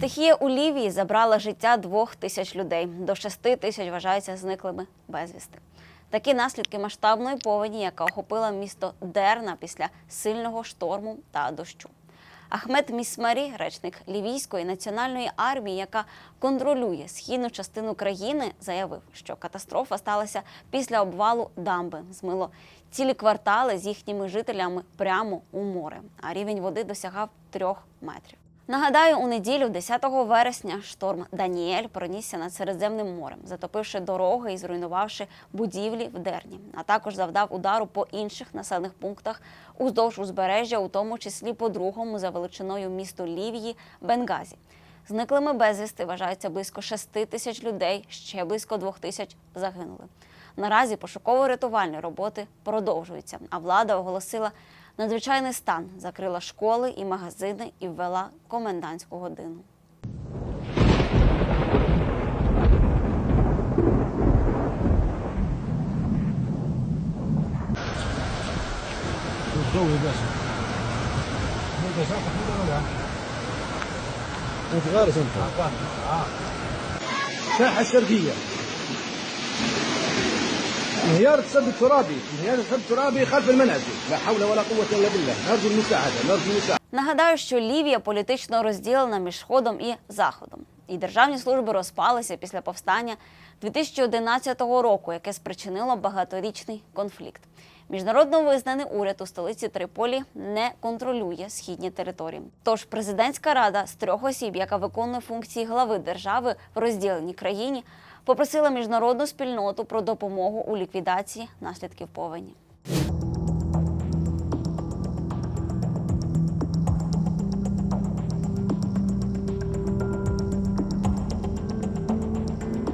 Стихія у Лівії забрала життя двох тисяч людей. До шести тисяч вважаються зниклими безвісти. Такі наслідки масштабної повені, яка охопила місто Дерна після сильного шторму та дощу. Ахмед Місмарі, речник Лівійської національної армії, яка контролює східну частину країни, заявив, що катастрофа сталася після обвалу дамби. Змило цілі квартали з їхніми жителями прямо у море, а рівень води досягав трьох метрів. Нагадаю, у неділю, 10 вересня, шторм Даніель пронісся над Середземним морем, затопивши дороги і зруйнувавши будівлі в Дерні, а також завдав удару по інших населених пунктах уздовж узбережжя, у тому числі по другому за величиною місту Лівії Бенгазі. Зниклими безвісти вважаються близько 6 тисяч людей, ще близько 2 тисяч загинули. Наразі пошуково-рятувальні роботи продовжуються, а влада оголосила надзвичайний стан закрила школи і магазини і ввела комендантську годину. Довгий десь. Ну, до запах не доволя. От гарзанка. Саха Сергія. انهيار السد الترابي انهيار السد الترابي خلف المنازل لا حول ولا قوه الا بالله نرجو المساعده نرجو المساعده Нагадаю, що Лівія політично розділена між Сходом і Заходом. І державні служби розпалися після повстання 2011 року, яке спричинило багаторічний конфлікт. Міжнародно визнаний уряд у столиці Триполі не контролює східні території. Тож президентська рада з трьох осіб, яка виконує функції глави держави в розділеній країні, попросила міжнародну спільноту про допомогу у ліквідації наслідків повені.